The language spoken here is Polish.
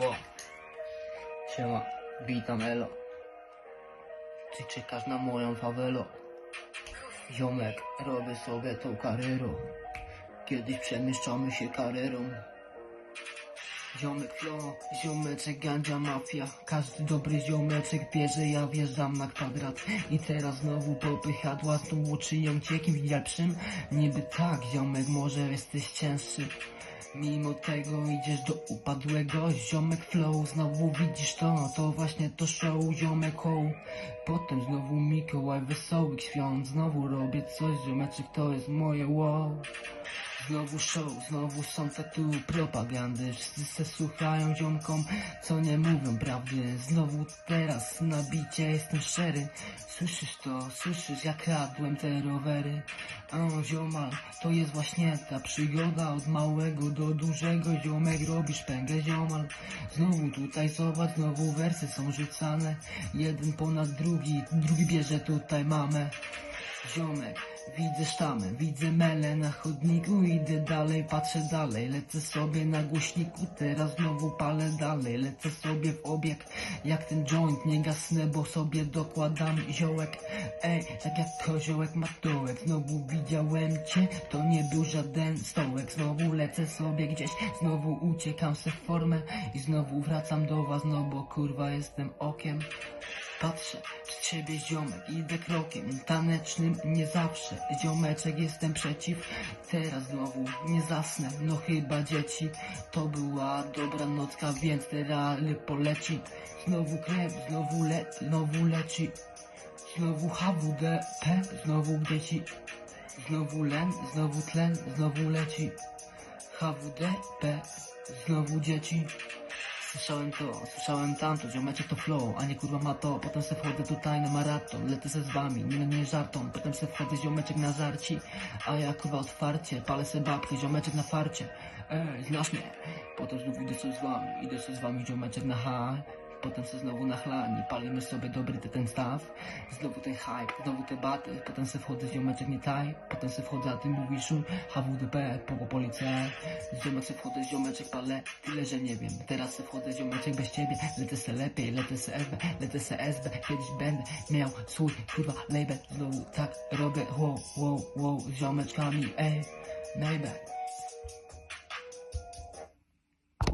Ło. Siema, witam Elo. Ty czekasz na moją fawelo. Ziomek, robię sobie tą karierą. Kiedyś przemieszczamy się karierą. Ziomek flow, ziomeczek gandzia mafia Każdy dobry ziomeczek wie, że ja wjeżdżam na kwadrat I teraz znowu popychadła z tą łoczynią cię kimś lepszym Niby tak, ziomek, może jesteś cięższy Mimo tego idziesz do upadłego. Ziomek flow, znowu widzisz to? To właśnie to show, ziomek ho Potem znowu Mikołaj, wesołych świąt. Znowu robię coś, ziomeczek, to jest moje wow Znowu show, znowu są te tu propagandy. Wszyscy se słuchają ziomkom, co nie mówią prawdy. Znowu teraz na bicie jestem szczery. Słyszysz to, słyszysz jak kradłem te rowery. O ziomal, to jest właśnie ta przygoda. Od małego do dużego ziomek robisz pęgę ziomal Znowu tutaj zobacz, znowu wersy są rzucane. Jeden ponad drugi, drugi bierze tutaj mamę. Ziomek, widzę sztamę, widzę mele na chodniku Idę dalej, patrzę dalej, lecę sobie na głośniku Teraz znowu palę dalej, lecę sobie w obieg Jak ten joint, nie gasnę, bo sobie dokładam ziołek. Ej, tak jak koziołek matołek Znowu widziałem cię, to nie był żaden stołek. Znowu lecę sobie gdzieś, znowu uciekam se w formę I znowu wracam do was, no bo kurwa jestem okiem Patrzę przed siebie ziomek, idę krokiem tanecznym, nie zawsze Ziomeczek jestem przeciw, teraz znowu nie zasnę No chyba dzieci, to była dobra nocka, więc teraz poleci. Znowu krew, znowu le, znowu leci. Znowu HWDP, znowu dzieci. Znowu len, znowu tlen, znowu leci. HWDP, znowu dzieci Słyszałem to, słyszałem tamto, ziomeczek to flow, a nie kurwa ma to. Potem se wchodzę tutaj na maraton, lecę se z wami, nie no nie żartom. Potem se wchodzę ziomeczek na żarci, a ja kurwa otwarcie Palę se babki, ziomeczek na farcie. Ej, znasz mnie. Potem znów idę sobie z wami, idę sobie z wami ziomeczek na high Potem se znowu na chlani, palimy sobie dobry te- ten staw Znowu ten hype, znowu te baty Potem se wchodzę ziomeczek nie taj Potem se wchodzę, a ty mówisz um, HWDP, popo policja Ziomek se wchodzę, ziomeczek palę Tyle, że nie wiem, teraz se wchodzę ziomeczek bez ciebie Lecę se lepiej, lecę se SB, lecę se SB Kiedyś będę miał swój kurwa label. Znowu tak robię, wow, wow, wow Z ziomeczkami, ej, maybe